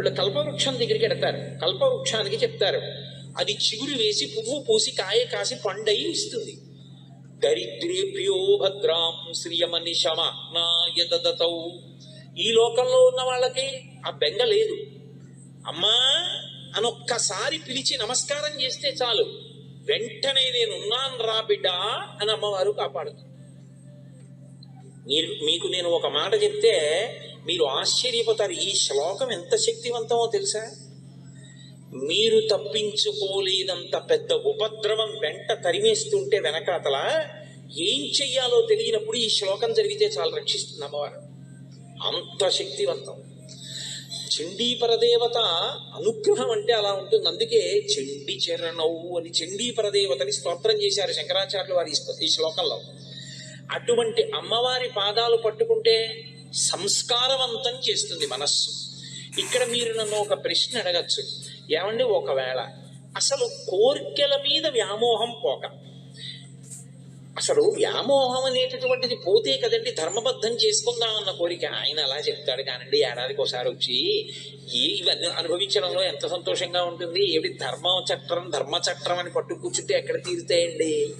వాళ్ళు కల్పవృక్షం దగ్గరికి ఎడతారు కల్పవృక్షానికి చెప్తారు. అది చిగురు వేసి పువ్వు పూసి కాయ కాసి పండయి ఇస్తుంది. దరిద్రేభ్యో భద్రాం శ్రియమని శమనాయదతౌ ఈ లోకంలో ఉన్న వాళ్ళకి ఆ బెంగ లేదు. అమ్మా అని ఒక్కసారి పిలిచి నమస్కారం చేస్తే చాలు. వెంటనే నేను ఉన్నాను రా బిడ్డ అని అమ్మవారు కాపాడుతుంది మీరు మీకు నేను ఒక మాట చెప్తే మీరు ఆశ్చర్యపోతారు ఈ శ్లోకం ఎంత శక్తివంతమో తెలుసా? మీరు తప్పించుకోలేనంత పెద్ద ఉపద్రవం వెంట తరిమేస్తుంటే వెనకాతల ఏం చెయ్యాలో తెలియనప్పుడు ఈ శ్లోకం జరిగితే చాలా రక్షిస్తుంది అమ్మవారు. అంత శక్తివంతం. చండీపరదేవత అనుగ్రహం అంటే అలా ఉంటుంది. అందుకే చండి చరణవు అని చండీపరదేవతని స్తోత్రం చేశారు శంకరాచార్యులు వారి ఈ శ్లోకంలో. అటువంటి అమ్మవారి పాదాలు పట్టుకుంటే సంస్కారవంతం చేస్తుంది మనస్సు. ఇక్కడ మీరు నన్ను ఒక ప్రశ్న అడగచ్చు. ఏమండి ఒకవేళ అసలు కోరికల మీద వ్యామోహం పోక. అసలు వ్యామోహం అనేటటువంటిది పోతే కదండి ధర్మబద్ధం చేసుకుందాం అన్న కోరిక. ఆయన అలా చెప్తాడు కానండి ఏడాదికి ఒకసారి వచ్చి ఈ ఇవన్నీ అనుభవించడంలో ఎంత సంతోషంగా ఉంటుంది? ఏమిటి ధర్మ చట్టం ధర్మ చట్టం అని పట్టు కూర్చుంటే ఎక్కడ తీరుతాయండి?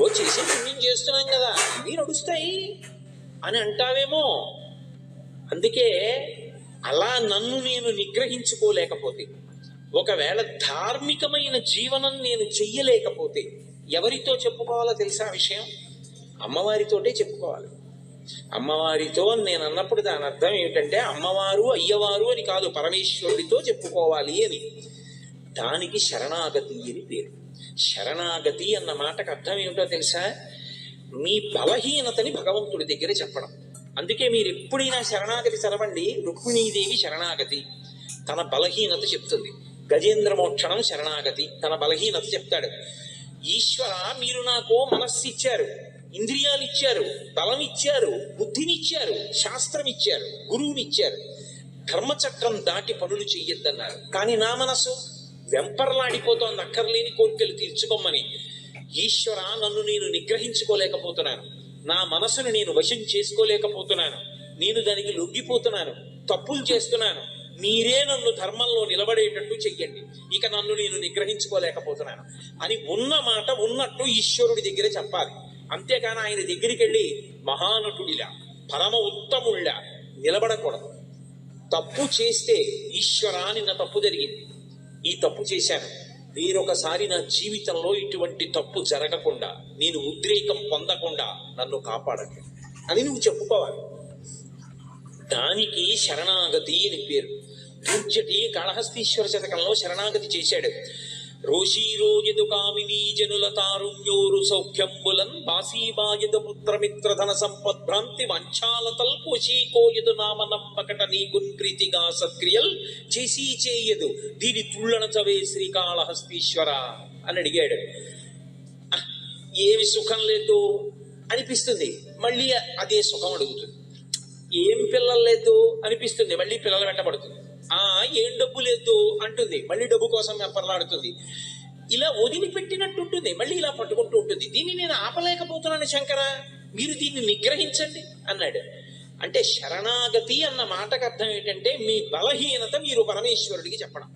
ఓ చేసి పుణ్యం చేస్తున్నాం కదా ఇవి నడుస్తాయి. అని అంటావేమో. అందుకే అలా నన్ను నేను నిగ్రహించుకోలేకపోతే ఒకవేళ ధార్మికమైన జీవనం నేను చెయ్యలేకపోతే ఎవరితో చెప్పుకోవాలో తెలుసా విషయం? అమ్మవారితోటే చెప్పుకోవాలి. అమ్మవారితో నేను అన్నప్పుడు దాని అర్థం ఏమిటంటే అమ్మవారు అయ్యవారు అని కాదు పరమేశ్వరుడితో చెప్పుకోవాలి అని. దానికి శరణాగతి అని పేరు. శరణాగతి అన్న మాటకు అర్థం ఏమిటో తెలుసా? మీ బలహీనతని భగవంతుడి దగ్గర చెప్పడం. అందుకే మీరు ఎప్పుడైనా శరణాగతి చదవండి. రుక్మిణీదేవి శరణాగతి. తన బలహీనత చెప్తుంది. గజేంద్ర మోక్షణం శరణాగతి. తన బలహీనత చెప్తాడు. ఈశ్వర మీరు నాకు మనస్సు ఇచ్చారు. ఇంద్రియాలు ఇచ్చారు. బలం ఇచ్చారు. బుద్ధినిచ్చారు శాస్త్రం ఇచ్చారు. గురువునిచ్చారు ధర్మచక్రం దాటి పనులు చెయ్యొద్దన్నారు. కానీ నా మనసు వెంపర్లాడిపోతోంది. అక్కర్లేని కోరికలు తీర్చుకోమని. ఈశ్వర నన్ను నేను నిగ్రహించుకోలేకపోతున్నాను. నా మనసును నేను వశం చేసుకోలేకపోతున్నాను. నేను దానికి లొంగిపోతున్నాను. తప్పులు చేస్తున్నాను. మీరే నన్ను ధర్మంలో నిలబడేటట్టు చెయ్యండి. ఇక నన్ను నేను నిగ్రహించుకోలేకపోతున్నాను. అని ఉన్న మాట ఉన్నట్టు ఈశ్వరుడి దగ్గర చెప్పాలి. అంతేకాని ఆయన దగ్గరికి వెళ్ళి మహానటుడిలా పరమ ఉత్తముళ్ళ నిలబడకూడదు. తప్పు చేస్తే ఈశ్వరా నిన్న తప్పు జరిగింది. ఈ తప్పు చేశాను. వేరొకసారి నా జీవితంలో ఇటువంటి తప్పు జరగకుండా నేను ఉద్రేకం పొందకుండా నన్ను కాపాడండి అని నువ్వు చెప్పుకోవాలి. దానికి శరణాగతి అని పేరు. పూజ్యటి కాళహస్తీశ్వర శతకంలో శరణాగతి చేశాడు. రోషీరోజదు కామినీ జనుల తారుణ్యోరు సౌఖ్యంబులన్ బాసీబాయదు పుత్రమిత్రధన సంపద్భ్రాంతి వంచాల తల్పోషీకోయదు నామ నమ్మకట నీకున్ ప్రీతిగా సత్క్రియల్ చేసి చేయదు దీని తుళ్ళన చవే శ్రీకాళహస్తీశ్వర అని అడిగాడు. "ఆ, ఏమి సుఖం లేదు అనిపిస్తుంది. మళ్ళీ అదే సుఖం అడుగుతుంది. ఏం పిల్లలు లేదు అనిపిస్తుంది. మళ్ళీ పిల్లలు వెంటబడుతుంది ఆ ఏం డబ్బు లేదు అంటుంది. మళ్ళీ డబ్బు కోసం ఎప్పర్లాడుతుంది ఇలా వదిలిపెట్టినట్టు ఉంటుంది మళ్ళీ ఇలా పట్టుకుంటూ ఉంటుంది. దీన్ని నేను ఆపలేకపోతున్నాను శంకర. మీరు దీన్ని నిగ్రహించండి అన్నాడు. అంటే శరణాగతి అన్న మాటకు అర్థం ఏంటంటే మీ బలహీనత మీరు పరమేశ్వరుడికి చెప్పడం.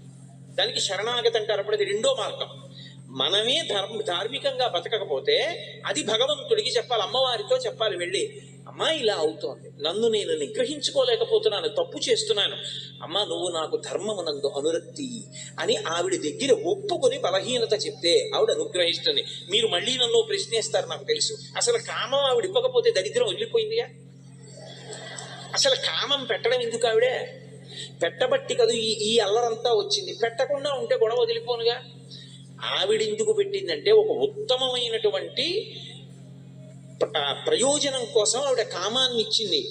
దానికి శరణాగతి అంటారు. అప్పుడు అది రెండో మార్గం. మనమే ధర్మ ధార్మికంగా బతకకపోతే అది భగవంతుడికి చెప్పాలి అమ్మవారితో చెప్పాలి వెళ్ళి. అమ్మా ఇలా అవుతోంది. నన్ను నేను నిగ్రహించుకోలేకపోతున్నాను తప్పు చేస్తున్నాను. అమ్మా నువ్వు నాకు ధర్మమునందు అనురక్తి అని ఆవిడ దగ్గర ఒప్పుకొని బలహీనత చెప్తే ఆవిడ అనుగ్రహిస్తుంది. మీరు మళ్ళీ నన్ను ప్రశ్నిస్తారు నాకు తెలుసు. అసలు కామం ఆవిడ ఇవ్వకపోతే దరిద్రం వదిలిపోయిందిగా? అసలు కామం పెట్టడం ఎందుకు ఆవిడే? పెట్టబట్టి కదా ఈ ఈ అల్లరంతా వచ్చింది. పెట్టకుండా ఉంటే గొడవ వదిలిపోనుగా? ఆవిడ ఎందుకు పెట్టిందంటే ఒక ఉత్తమమైనటువంటి ప్రయోజనం కోసం ఆవిడ కామాన్ని ఇచ్చింది.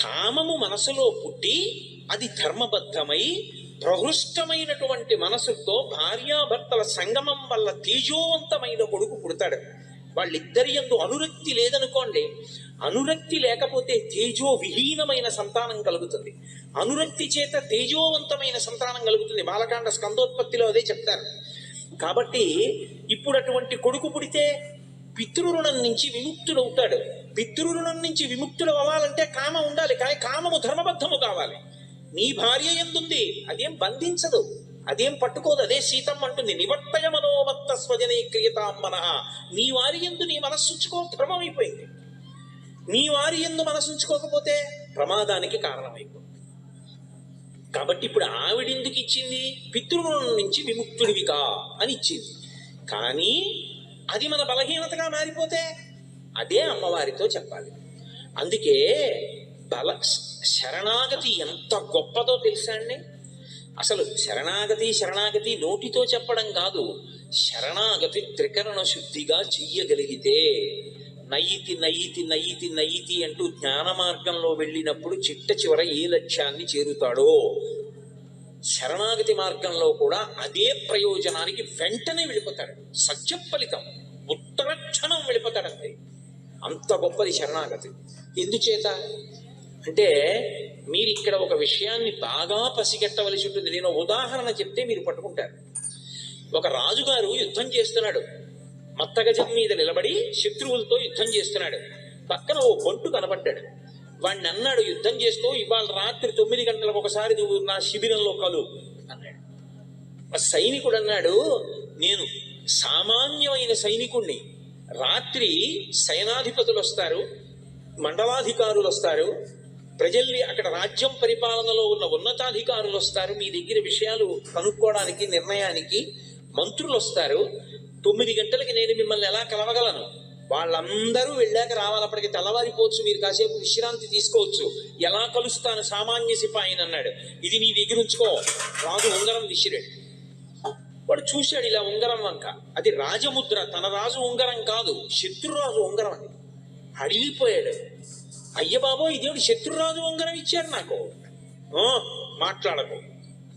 కామము మనసులో పుట్టి అది ధర్మబద్ధమై ప్రహృష్టమైనటువంటి మనసుతో భార్యాభర్తల సంగమం వల్ల తేజోవంతమైన కొడుకు పుడతాడు. వాళ్ళిద్దరి ఎందు అనురక్తి లేదనుకోండి అనురక్తి లేకపోతే తేజో విహీనమైన సంతానం కలుగుతుంది. అనురక్తి చేత తేజోవంతమైన సంతానం కలుగుతుంది. బాలకాండ స్కందోత్పత్తిలో అదే చెప్తారు. కాబట్టి ఇప్పుడు అటువంటి కొడుకు పుడితే పితృరుణం నుంచి విముక్తుడవుతాడు. పితృరుణం నుంచి విముక్తుడు అవ్వాలంటే కామ ఉండాలి. కానీ కామము ధర్మబద్ధము కావాలి. నీ భార్య ఎందుంది? అదేం బంధించదు. అదేం పట్టుకోదు. అదే సీతం అంటుంది. నివర్తయ మనోమత్త స్వజనే క్రియతాం మనః. నీ వారి ఎందు నీ మనస్సు ఉంచుకో ధర్మం అయిపోయింది. నీ వారి ఎందు మనసు ఉంచుకోకపోతే ప్రమాదానికి కారణమైపోతుంది కాబట్టి ఇప్పుడు ఆవిడెందుకు ఇచ్చింది? పితృణం నుంచి విముక్తుడివికా అని ఇచ్చింది. కానీ అది మన బలహీనతగా మారిపోతే అదే అమ్మవారితో చెప్పాలి. అందుకే బల శరణాగతి ఎంత గొప్పదో తెలుసా అండి? అసలు శరణాగతి శరణాగతి నోటితో చెప్పడం కాదు శరణాగతి త్రికరణ శుద్ధిగా చెయ్యగలిగితే నయితి నయితి నయితి నయితి అంటూ జ్ఞాన మార్గంలో వెళ్ళినప్పుడు చిట్ట చివర ఏ లక్ష్యాన్ని చేరుతాడో శరణాగతి మార్గంలో కూడా అదే ప్రయోజనానికి వెంటనే వెళ్ళిపోతాడు. సత్య ఫలితం ఉత్తర క్షణం వెళ్ళిపోతాడంతే. అంత గొప్పది శరణాగతి. ఎందుచేత? అంటే మీరు ఇక్కడ ఒక విషయాన్ని బాగా పసిగట్టవలసి ఉంటుంది. నేను ఉదాహరణ చెప్తే మీరు పట్టుకుంటారు. ఒక రాజుగారు యుద్ధం చేస్తున్నాడు. మత్తగజం మీద నిలబడి శత్రువులతో యుద్ధం చేస్తున్నాడు. పక్కన ఓ బొంటు కనబడ్డాడు వాడిని అన్నాడు యుద్ధం చేస్తూ ఇవాళ రాత్రి తొమ్మిది గంటలకు ఒకసారి నువ్వు నా శిబిరంలో కలు అన్నాడు. ఆ సైనికుడు అన్నాడు నేను సామాన్యమైన సైనికుణ్ణి. రాత్రి సైనాధిపతులు వస్తారు మండలాధికారులు వస్తారు ప్రజల్ని అక్కడ రాజ్యం పరిపాలనలో ఉన్న ఉన్నతాధికారులు వస్తారు మీ దగ్గర విషయాలు కనుక్కోవడానికి నిర్ణయానికి మంత్రులు వస్తారు. తొమ్మిది గంటలకి నేను మిమ్మల్ని ఎలా కలవగలను? వాళ్ళందరూ వెళ్ళాక రావాలప్పటికి తెల్లవారిపోవచ్చు మీరు కాసేపు విశ్రాంతి తీసుకోవచ్చు. ఎలా కలుస్తాను సామాన్య సిపాయిని అన్నాడు. ఇది నీ దగ్గర ఉంచుకో. రాజు ఉంగరం విసిరాడు. వాడు చూశాడు ఇలా ఉంగరం వంక. అది రాజముద్ర. తన రాజు ఉంగరం కాదు శత్రురాజు ఉంగరం అది. అడిగిపోయాడు. అయ్య బాబో ఇదేమిటి శత్రురాజు ఉంగరం ఇచ్చాడు నాకు. మాట్లాడకు.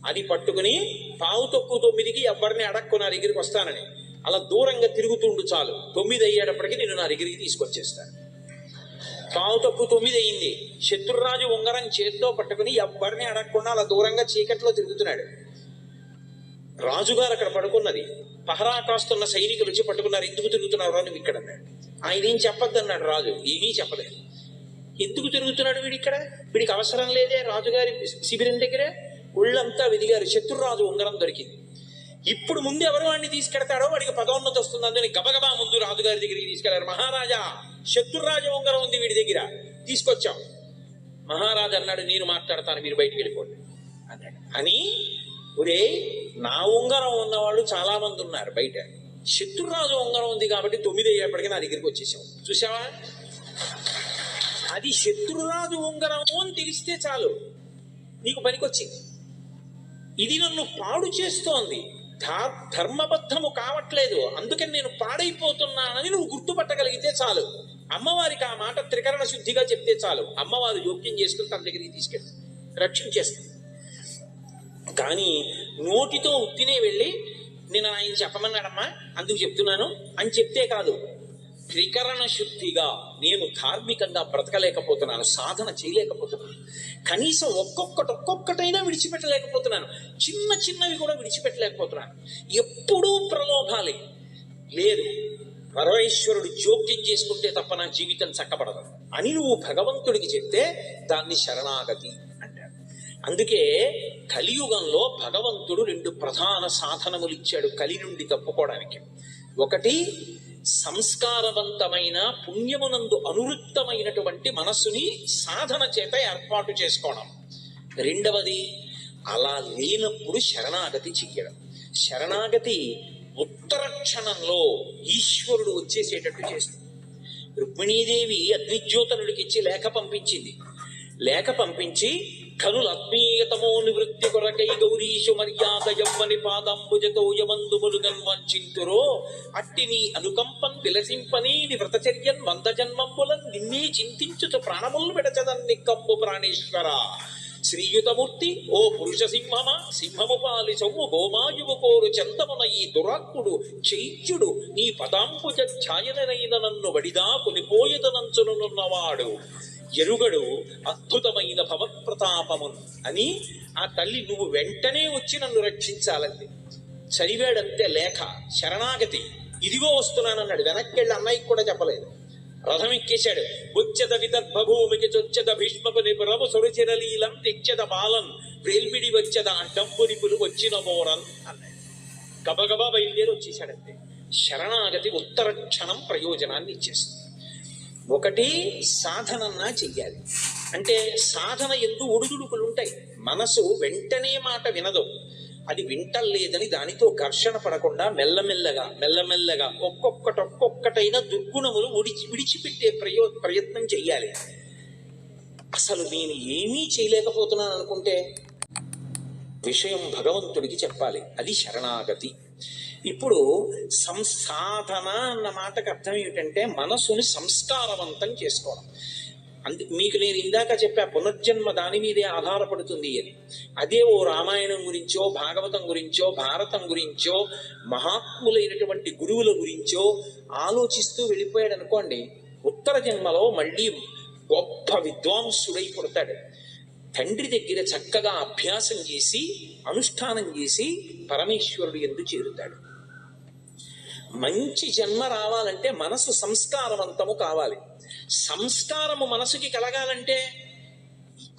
అది పట్టుకుని పావు తొక్కు తొమ్మిదికి ఎవరిని అడక్కు నా దగ్గరికి వస్తానని. అలా దూరంగా తిరుగుతుండు చాలు. తొమ్మిది అయ్యేటప్పటికి నేను నా దగ్గరికి తీసుకొచ్చేస్తాను పావు తప్పు తొమ్మిది అయింది శత్రురాజు ఉంగరం చేత్తో పట్టుకుని ఎవ్వరిని అడగకుండా అలా దూరంగా చీకట్లో తిరుగుతున్నాడు. రాజుగారు అక్కడ పడుకున్నది. పహరా కాస్తున్న సైనికులు వచ్చి పట్టుకున్నారు. ఎందుకు తిరుగుతున్నారు రా నువ్వు ఇక్కడ? అన్నాడు ఆయన ఏం చెప్పొద్దు అన్నాడు రాజు. ఏమీ చెప్పలేదు. ఎందుకు తిరుగుతున్నాడు వీడి ఇక్కడ? వీడికి అవసరం లేదే రాజుగారి శిబిరం దగ్గరే? ఒళ్ళంతా వెదిగారు. శత్రురాజు ఉంగరం దొరికింది. ఇప్పుడు ముందు ఎవరు వాడిని తీసుకెడతాడో వాడికి పదోన్నతి వస్తుంది. అందుకని గబగబా ముందు రాజుగారి దగ్గరికి తీసుకెళ్ళారు. మహారాజా శత్రురాజు ఉంగరం ఉంది వీడి దగ్గర. తీసుకొచ్చాం. మహారాజు అన్నాడు నేను మాట్లాడతాను మీరు బయటికి వెళ్ళిపోండి. అన్నాడు. అని ఒరే నా ఉంగరం ఉన్నవాళ్ళు చాలా మంది ఉన్నారు బయట. శత్రురాజు ఉంగరం ఉంది కాబట్టి తొమ్మిది అయ్యేప్పటికీ నా దగ్గరికి వచ్చేసాం చూసావా అది శత్రురాజు ఉంగరము అని తెలిస్తే చాలు. నీకు పనికొచ్చింది. ఇది నన్ను పాడు చేస్తోంది. ధర్మబద్ధము కావట్లేదు. అందుకని నేను పాడైపోతున్నానని నువ్వు గుర్తుపట్టగలిగితే చాలు. అమ్మవారికి ఆ మాట త్రికరణ శుద్ధిగా చెప్తే చాలు. అమ్మవారు జోక్యం చేసుకుని తన దగ్గరికి తీసుకెళ్తాను రక్షించేస్తుంది కానీ నోటితో ఉత్తినే వెళ్ళి నేను ఆయన చెప్పమన్నాడమ్మా అందుకు చెప్తున్నాను అని చెప్తే కాదు. త్రికరణ శుద్ధిగా నేను ధార్మికంగా బ్రతకలేకపోతున్నాను సాధన చేయలేకపోతున్నాను. కనీసం ఒక్కొక్కటి ఒక్కొక్కటైనా విడిచిపెట్టలేకపోతున్నాను. చిన్న చిన్నవి కూడా విడిచిపెట్టలేకపోతున్నాను. ఎప్పుడూ ప్రలోభాలే. లేదు పరమేశ్వరుడు జోక్యం చేసుకుంటే తప్ప నా జీవితం చక్కబడదు. అని నువ్వు భగవంతుడికి చెప్తే దాన్ని శరణాగతి అంటాడు. అందుకే కలియుగంలో భగవంతుడు రెండు ప్రధాన సాధనములు ఇచ్చాడు కలి నుండి తప్పుకోవడానికి. ఒకటి సంస్కారవంతమైన పుణ్యమునందు అనువృత్తమైనటువంటి మనస్సుని సాధన చేత ఏర్పాటు చేసుకోవడం. రెండవది అలా లేనప్పుడు శరణాగతి చెయ్యడం. శరణాగతి ఉత్తర క్షణంలో ఈశ్వరుడు వచ్చేసేటట్టు చేస్తుంది. రుక్మిణీదేవి అగ్నిజ్యోతనుడికి ఇచ్చి లేఖ పంపించింది. లేఖ పంపించి కనుల ఆత్మీయతమో నివృత్తి కొరకై గౌరీషు మర్యాద యవ్వని పాదంబుజతో యమందు మురుగన్ వంచింతురో అట్టి నీ అనుకంపం విలసింపని నీ వ్రతచర్యన్ వంద జన్మంబులన్ నిన్నే చింతించుచు ప్రాణములు విడచదన్ని నిక్కంబు ప్రాణేశ్వర శ్రీయుతమూర్తి ఓ పురుష సింహమా సింహము పాలి సొమ్ము గోమాయువు కోరు చందమున ఈ దురాత్ముడు చైత్యుడు నీ పదాంబుజ ఛాయనైన నన్ను వడిదా కొనిపోయదనంచునున్నవాడు ఎరుగడు అద్భుతమైన భవత్ప్రతాపమున్ అని ఆ తల్లి నువ్వు వెంటనే వచ్చి నన్ను రక్షించాలంది. చదివాడంతే లేఖ శరణాగతి. ఇదిగో వస్తున్నానన్నాడు. వెనక్కి వెళ్ళి అన్నయ్యకి కూడా చెప్పలేదు. రథం ఎక్కేశాడు. వచ్చద విదర్భభూమికి చొచ్చద భీష్మకు నిపురము సురచిరలీలం తెచ్చద బాలన్. వేల్మిడి వచ్చేదా డంపురిపులు వచ్చిన బోరన్ అన్నాడు. గబగబా బయలుదేరి వచ్చేసాడంతే శరణాగతి ఉత్తర క్షణం ప్రయోజనాన్ని ఇచ్చేస్తుంది ఒకటి సాధనన్నా చెయ్యాలి. అంటే సాధన ఎందు ఒడుదుడుకులు ఉంటాయి. మనసు వెంటనే మాట వినదు. అది వింటలేదని దానితో ఘర్షణ పడకుండా మెల్లమెల్లగా మెల్లమెల్లగా ఒక్కొక్కటి ఒక్కొక్కటైన దుర్గుణములు విడిచి విడిచిపెట్టే ప్రయో ప్రయత్నం చెయ్యాలి. అసలు నేను ఏమీ చేయలేకపోతున్నాను అనుకుంటే విషయం భగవంతుడికి చెప్పాలి. అది శరణాగతి. ఇప్పుడు సంసాధన అన్న మాటకు అర్థం ఏమిటంటే మనసుని సంస్కారవంతం చేసుకోవడం. అందు మీకు నేను ఇందాక చెప్పా పునర్జన్మ దాని మీదే ఆధారపడుతుంది అని. అదే ఓ రామాయణం గురించో భాగవతం గురించో భారతం గురించో మహాత్ములైనటువంటి గురువుల గురించో ఆలోచిస్తూ వెళ్ళిపోయాడు అనుకోండి ఉత్తర జన్మలో మళ్ళీ గొప్ప విద్వాంసుడై పుడతాడు. తండ్రి దగ్గర చక్కగా అభ్యాసం చేసి అనుష్ఠానం చేసి పరమేశ్వరుడు ఎందు చేరుతాడు. మంచి జన్మ రావాలంటే మనసు సంస్కారవంతము కావాలి. సంస్కారము మనసుకి కలగాలంటే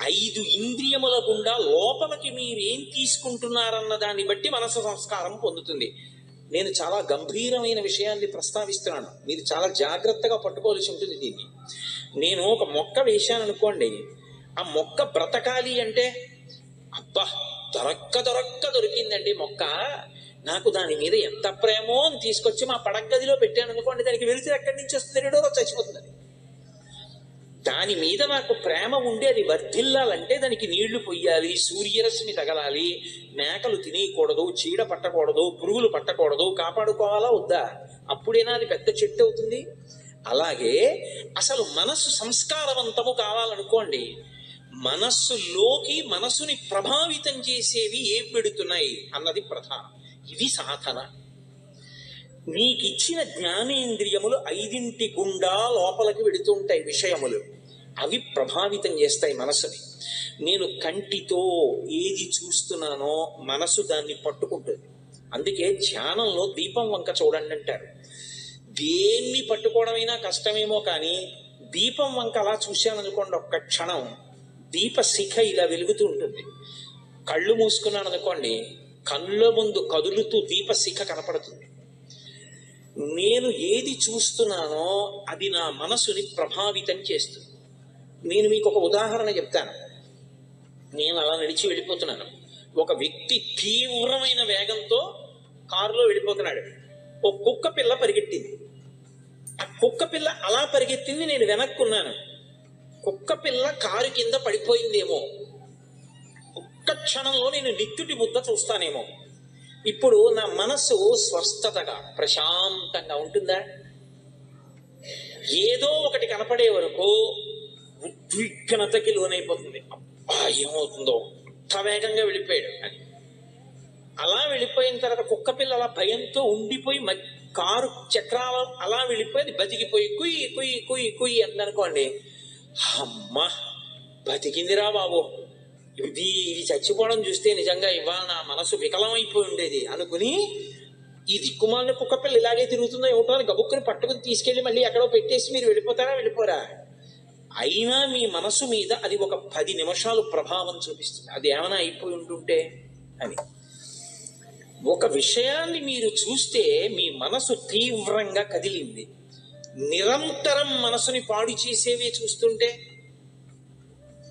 ఐదు ఇంద్రియముల గుండా లోపలికి మీరేం తీసుకుంటున్నారన్న దాన్ని బట్టి మనసు సంస్కారం పొందుతుంది. నేను చాలా గంభీరమైన విషయాన్ని ప్రస్తావిస్తున్నాను. మీరు చాలా జాగ్రత్తగా పట్టుకోవాల్సి ఉంటుంది దీన్ని. నేను ఒక మొక్క వేశాను అనుకోండి ఆ మొక్క బ్రతకాలి అంటే అబ్బా దొరక్క దొరక్క దొరికిందండి మొక్క. నాకు దాని మీద ఎంత ప్రేమో అని తీసుకొచ్చి మా పడగదిలో పెట్టాను అనుకోండి దానికి వెలిసి ఎక్కడి నుంచి వస్తుంది? రెండో రోజు చచ్చిపోతుంది దాని మీద నాకు ప్రేమ ఉండి అది వర్ధిల్లాలంటే దానికి నీళ్ళు పొయ్యాలి సూర్యరశ్మి తగలాలి మేకలు తినేయకూడదు చీడ పట్టకూడదు పురుగులు పట్టకూడదు కాపాడుకోవాలా వద్దా? అప్పుడేనా అది పెద్ద చెట్టు అవుతుంది? అలాగే అసలు మనస్సు సంస్కారవంతము కావాలనుకోండి మనస్సులోకి మనసుని ప్రభావితం చేసేవి ఏం పెడుతున్నాయి అన్నది ప్రధానం. ఇది సాధన నీకిచ్చిన జ్ఞానేంద్రియములు ఐదింటి గుండా లోపలికి వెడుతుంటాయి విషయములు. అవి ప్రభావితం చేస్తాయి మనసుని. నేను కంటితో ఏది చూస్తున్నానో మనసు దాన్ని పట్టుకుంటుంది. అందుకే ధ్యానంలో దీపం వంక చూడండి అంటారు. దేన్ని పట్టుకోవడమైనా కష్టమేమో కానీ దీపం వంక అలా చూశాను అనుకోండి ఒక్క క్షణం దీప శిఖ ఇలా వెలుగుతూ ఉంటుంది. కళ్ళు మూసుకున్నాను అనుకోండి కళ్ళ ముందు కదులుతూ దీపశిఖ కనపడుతుంది. నేను ఏది చూస్తున్నానో అది నా మనసుని ప్రభావితం చేస్తుంది. నేను మీకు ఒక ఉదాహరణ చెప్తాను. నేను అలా నడిచి వెళ్ళిపోతున్నాను. ఒక వ్యక్తి తీవ్రమైన వేగంతో కారులో వెళ్ళిపోతున్నాడు. ఓ కుక్క పిల్ల పరిగెట్టింది ఆ కుక్క పిల్ల అలా పరిగెత్తింది నేను వెనక్కున్నాను. కుక్క పిల్ల కారు కింద పడిపోయిందేమో. ఒక్క క్షణంలో నేను నిత్యుడి ముద్ద చూస్తానేమో. ఇప్పుడు నా మనసు స్వస్థతగా ప్రశాంతంగా ఉంటుందా? ఏదో ఒకటి కనపడే వరకు ఉద్విగ్నతకి లోనైపోతుంది. అబ్బా ఏమవుతుందో? అంత వేగంగా వెళ్ళిపోయాడు అని అలా వెళ్ళిపోయిన తర్వాత కుక్క పిల్ల అలా భయంతో ఉండిపోయి మ- కారు చక్రాల అలా వెళ్ళిపోయి బతికిపోయి కుయ్యి కుయ్యి కుయ్యి కుయ్యి అందనుకోండి అమ్మ బతికిందిరా బాబు. ఇది ఇది చచ్చిపోవడం చూస్తే నిజంగా ఇవాళ నా మనసు వికలమైపోయి ఉండేది అనుకుని ఈ దిక్కుమాలిన కుక్క పిల్ల ఇలాగే తిరుగుతుందో ఏమిటో అని గబుక్కుని పట్టుకుని తీసుకెళ్ళి మళ్ళీ ఎక్కడో పెట్టేసి మీరు వెళ్ళిపోతారా వెళ్ళిపోరా? అయినా మీ మనసు మీద అది ఒక పది నిమిషాలు ప్రభావం చూపిస్తుంది. అది ఏమైనా అయిపోయి ఉంటుంటే అని. ఒక విషయాన్ని మీరు చూస్తే మీ మనసు తీవ్రంగా కదిలింది. నిరంతరం మనసుని పాడు చేసేవే చూస్తుంటే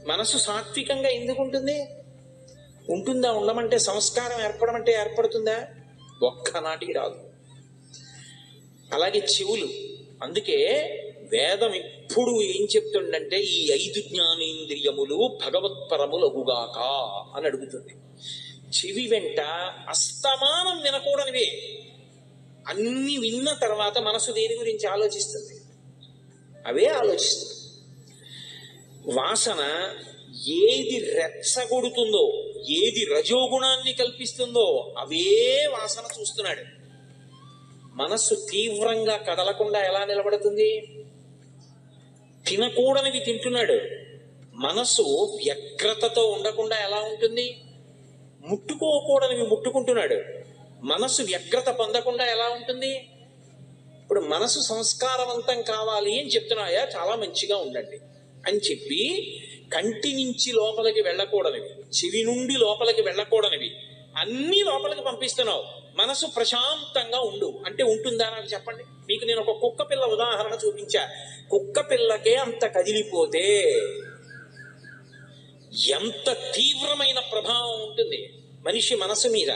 మనసు సాత్వికంగా ఎందుకు ఉంటుంది ఉంటుందా? ఉండమంటే సంస్కారం ఏర్పడమంటే ఏర్పడుతుందా? ఒక్కనాటికి రాదు. అలాగే చెవులు. అందుకే వేదం ఎప్పుడు ఏం చెప్తుండంటే ఈ ఐదు జ్ఞానేంద్రియములు భగవత్పరములగుగాక అని అడుగుతుంది. చెవి వెంట అస్తమానం వినకూడనివే. అన్ని విన్న తర్వాత మనసు దేని గురించి ఆలోచిస్తుంది? అవే ఆలోచిస్తుంది. వాసన ఏది రెచ్చగొడుతుందో ఏది రజోగుణాన్ని కల్పిస్తుందో అవే వాసన చూస్తున్నాడు. మనస్సు తీవ్రంగా కదలకుండా ఎలా నిలబడుతుంది? తినకూడనివి తింటున్నాడు. మనస్సు వ్యగ్రతతో ఉండకుండా ఎలా ఉంటుంది? ముట్టుకోకూడనివి ముట్టుకుంటున్నాడు. మనస్సు వ్యగ్రత పొందకుండా ఎలా ఉంటుంది? ఇప్పుడు మనసు సంస్కారవంతం కావాలి అని చెప్తున్నాయా చాలా మంచిగా ఉండండి. అని చెప్పి కంటి నుంచి లోపలికి వెళ్ళకూడనివి. చెవి నుండి లోపలికి వెళ్ళకూడనివి. అన్ని లోపలికి పంపిస్తున్నావు. మనసు ప్రశాంతంగా ఉండు. అంటే ఉంటుందా నాకు చెప్పండి? మీకు నేను ఒక కుక్క పిల్ల ఉదాహరణ చూపించా. కుక్క పిల్లకే అంత కదిలిపోతే ఎంత తీవ్రమైన ప్రభావం ఉంటుంది. మనిషి మనసు మీద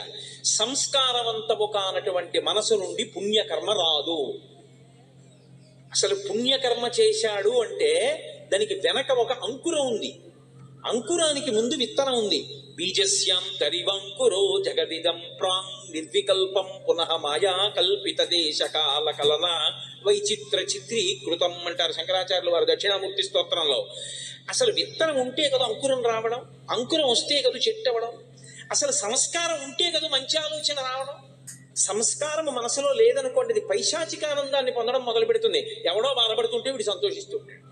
సంస్కారవంతము కానటువంటి మనసు నుండి పుణ్యకర్మ రాదు. అసలు పుణ్యకర్మ చేశాడు అంటే దానికి వెనక ఒక అంకురం ఉంది. అంకురానికి ముందు విత్తనం ఉంది. బీజస్యాం తరివంకురో జగదిదం ప్రాంగ్ నిర్వికల్పం పునః మాయా కల్పిత దేశ కాల కలన వైచిత్ర చిత్రీకృతం అంటారు శంకరాచార్యులు వారు దక్షిణామూర్తి స్తోత్రంలో. అసలు విత్తనం ఉంటే కదా అంకురం రావడం అంకురం వస్తే కదా చెట్టు అవ్వడం అసలు సంస్కారం ఉంటే కదా మంచి ఆలోచన రావడం. సంస్కారం మనసులో లేదనుకోండి ఇది పైశాచికానందాన్ని పొందడం మొదలు పెడుతుంది ఎవడో బాధపడుతుంటే వీడు సంతోషిస్తుంటాడు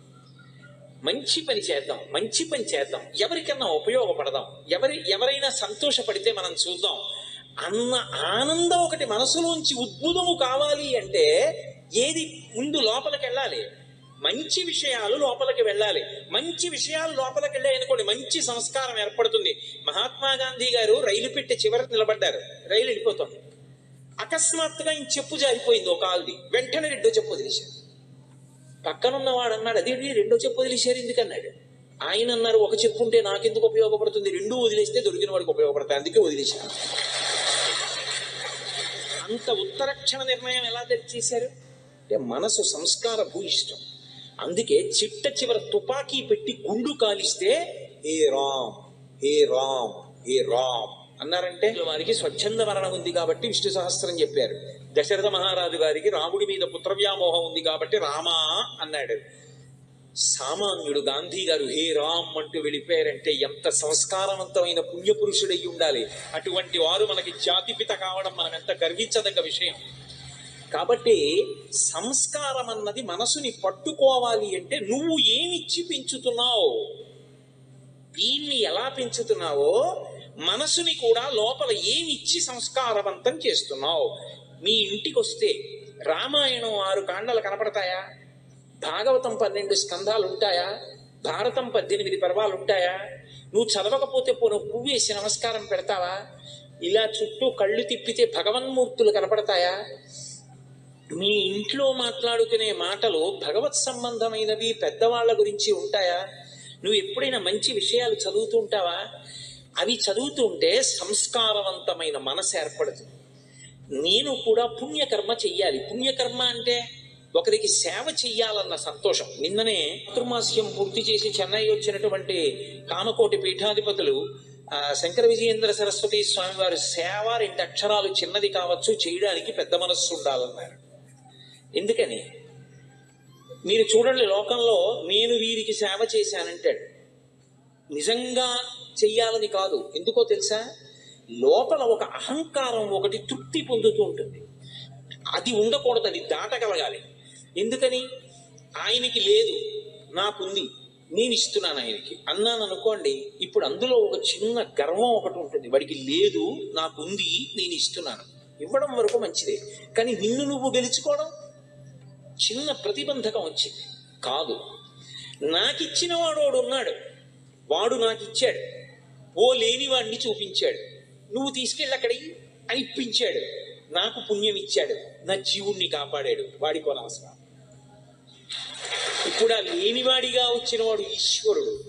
మంచి పని చేద్దాం మంచి పని చేద్దాం. ఎవరికన్నా ఉపయోగపడదాం. ఎవరి ఎవరైనా సంతోషపడితే మనం చూద్దాం. అన్న ఆనందం ఒకటి మనసులోంచి ఉద్భుతము కావాలి అంటే ఏది ముందు లోపలికి వెళ్ళాలి. మంచి విషయాలు లోపలికి వెళ్ళాలి. మంచి విషయాలు లోపలికి వెళ్ళాయనుకోండి మంచి సంస్కారం ఏర్పడుతుంది. మహాత్మా గాంధీ గారు రైలు పెట్టి చివర నిలబడ్డారు. రైలు వెళ్ళిపోతుంది అకస్మాత్తుగా ఈ చెప్పు జారిపోయింది ఒక ఆల్ది వెంటనే రెడ్డో చెప్పు వదిలేశారు. పక్కనున్న వాడు అన్నాడు అదేంటి? రెండో చెప్పు వదిలేశారు ఎందుకన్నాడు? ఆయన అన్నారు ఒక చెప్పు ఉంటే నాకెందుకు ఉపయోగపడుతుంది? రెండు వదిలేస్తే దొరికిన వాడికి ఉపయోగపడతాయి అందుకే వదిలేశాను. అంత ఉత్తరక్షణ నిర్ణయం ఎలా చేశారు అంటే మనసు సంస్కార భూయిష్టం. అందుకే చిట్ట చివర తుపాకీ పెట్టి గుండు కాలిస్తే హే రామ్ హే రామ్ హే రామ్. అన్నారంటే వారికి స్వచ్ఛంద మరణం ఉంది కాబట్టి విష్ణు సహస్రం చెప్పారు. దశరథ మహారాజు గారికి రాముడి మీద పుత్ర వ్యామోహం ఉంది కాబట్టి రామా అన్నాడు. సామాన్యుడు గాంధీ గారు హే రామ్ అంటూ వెళ్ళిపోయారంటే ఎంత సంస్కారవంతమైన పుణ్యపురుషుడై ఉండాలి. అటువంటి వారు మనకి జాతిపిత కావడం మనం ఎంత గర్వించదగ్గ విషయం. కాబట్టి సంస్కారం అన్నది మనసుని పట్టుకోవాలి అంటే నువ్వు ఏమిచ్చి పెంచుతున్నావు? దీన్ని ఎలా పెంచుతున్నావో మనసుని కూడా లోపల ఏమిచ్చి సంస్కారవంతం చేస్తున్నావు? మీ ఇంటికి వస్తే రామాయణం ఆరు కాండలు కనపడతాయా? భాగవతం పన్నెండు స్కంధాలు ఉంటాయా? భారతం పద్దెనిమిది పర్వాలు ఉంటాయా? నువ్వు చదవకపోతే పోను పువ్వేసి నమస్కారం పెడతావా? ఇలా చుట్టూ కళ్ళు తిప్పితే భగవన్మూర్తులు కనపడతాయా? మీ ఇంట్లో మాట్లాడుకునే మాటలు భగవత్ సంబంధమైనవి పెద్దవాళ్ళ గురించి ఉంటాయా? నువ్వు ఎప్పుడైనా మంచి విషయాలు చదువుతూ ఉంటావా? అవి చదువుతూ ఉంటే సంస్కారవంతమైన మనసు ఏర్పడుతుంది. నేను కూడా పుణ్యకర్మ చెయ్యాలి. పుణ్యకర్మ అంటే ఒకరికి సేవ చెయ్యాలన్న సంతోషం. నిన్ననే చతుర్మాస్యం పూర్తి చేసి చెన్నై వచ్చినటువంటి కామకోటి పీఠాధిపతులు శంకర విజయేంద్ర సరస్వతి స్వామి వారి సేవ రెండు అక్షరాలు చిన్నది కావచ్చు చేయడానికి పెద్ద మనస్సు ఉండాలన్నారు. ఎందుకని? మీరు చూడండి లోకంలో నేను వీరికి సేవ చేశానంటాడు. నిజంగా చెయ్యాలని కాదు. ఎందుకో తెలుసా? లోపల ఒక అహంకారం ఒకటి తృప్తి పొందుతూ ఉంటుంది. అది ఉండకూడదు అది దాటగలగాలి. ఎందుకని? ఆయనకి లేదు నాకుంది నేను ఇస్తున్నాను ఆయనకి. అన్నాను అనుకోండి ఇప్పుడు అందులో ఒక చిన్న గర్వం ఒకటి ఉంటుంది. వాడికి లేదు నాకుంది నేను ఇస్తున్నాను ఇవ్వడం వరకు మంచిదే. కానీ నిన్ను నువ్వు గెలుచుకోవడం చిన్న ప్రతిబంధకం వచ్చింది. కాదు. నాకిచ్చిన వాడు ఉన్నాడు. వాడు నాకు ఇచ్చాడు ఓ లేనివాడిని చూపించాడు. నువ్వు తీసుకెళ్ళి అక్కడికి అని ఇప్పించాడు. నాకు పుణ్యం ఇచ్చాడు. నా జీవుణ్ణి కాపాడాడు. వాడి కొనవసరం ఇప్పుడు ఆ లేనివాడిగా వచ్చిన వాడు ఈశ్వరుడు.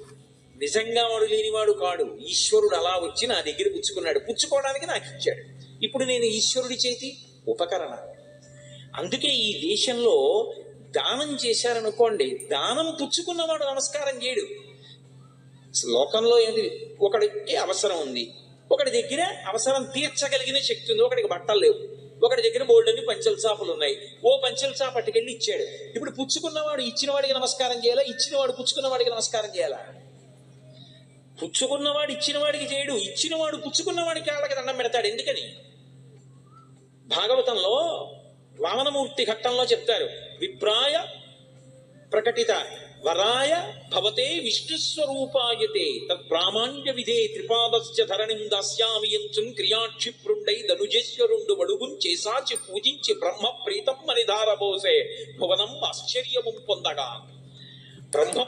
నిజంగా వాడు లేనివాడు కాడు. ఈశ్వరుడు అలా వచ్చి నా దగ్గర పుచ్చుకున్నాడు. పుచ్చుకోవడానికి నాకు ఇచ్చాడు ఇప్పుడు నేను ఈశ్వరుడి చేతి ఉపకరణ. అందుకే ఈ దేశంలో దానం చేశారనుకోండి దానం పుచ్చుకున్నవాడు నమస్కారం చేయడు. లోకంలో ఏంటి? ఒకడికి అవసరం ఉంది. ఒకడి దగ్గర అవసరం తీర్చగలిగిన శక్తి ఉంది. ఒకడికి బట్టలు లేవు. ఒకడి దగ్గర బోల్డన్ని పంచల చాపలు ఉన్నాయి. ఓ పంచల చాప పట్టుకెళ్ళి ఇచ్చాడు. ఇప్పుడు పుచ్చుకున్నవాడు ఇచ్చిన వాడికి నమస్కారం చేయాలా? ఇచ్చిన వాడు నమస్కారం చేయాలా? పుచ్చుకున్నవాడు ఇచ్చిన వాడికి చేయడు. ఇచ్చినవాడు పుచ్చుకున్నవాడికి వాళ్ళకి దండం పెడతాడు. ఎందుకని? భాగవతంలో వామనమూర్తి ఘట్టంలో చెప్తారు. విప్రాయ ప్రకటిత వరాయ భవతే విష్ణుస్వరూపాయతే తత్ప్రామాణ్య విధే త్రిపాదస్య ధరణిం దాస్యామి యంచున్ క్రియాక్షిప్రుండై ధనుజేశ్వరుండు వడుగుం చేసాచి పూజించి బ్రహ్మ ప్రీతం అని ధారబోసే భువనం ఆశ్చర్యము పొందగా. బ్రహ్మ